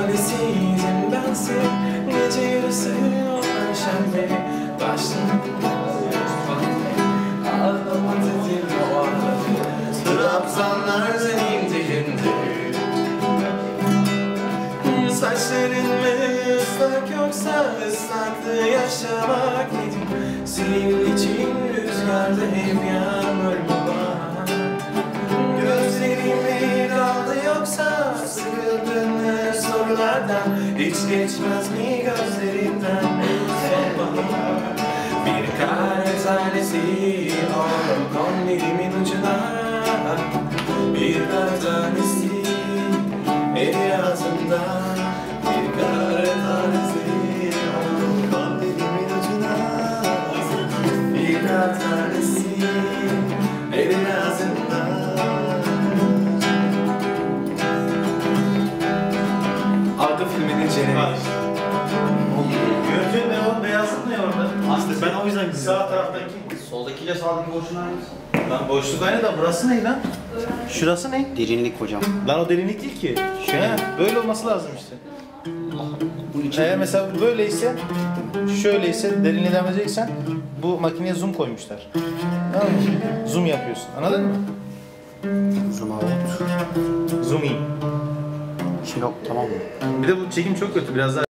Çaresizim bensin Gece yarısı Perşembe Başladım Ağlamadı dil o ağladı. Trabzanlar zengindiğinde Saçların mı ıslak yoksa ıslaktı yaşamak nedir? Senin için rüzgarda hep yağmur mu sorulardan Hiç geçmez mi gözlerinden? Sonbahar Bir kare tanesi ol kon dilimin ucuna Bir kar tanesi el ağzında Bir kare tanesi ol kon dilimin ucuna Bir kar tanesi filminin cenemi. Gözün ne o? Beyazlık ne orada? Aslında ben o yüzden güzel. Sağ taraftaki. Soldakiyle sağdaki boşuna aynısı. Lan boşluk aynı da burası ne lan? Şurası ne? Derinlik hocam. Lan o derinlik değil ki. Şöyle. He, böyle olması lazım işte. Eğer mesela böyleyse, şöyleyse derinliği devam edeceksen bu makineye zoom koymuşlar. Tamam mı? Zoom yapıyorsun. Anladın mı? zoom out. Zoom in. Şimdi tamam mı? Bir de bu çekim çok kötü. Biraz daha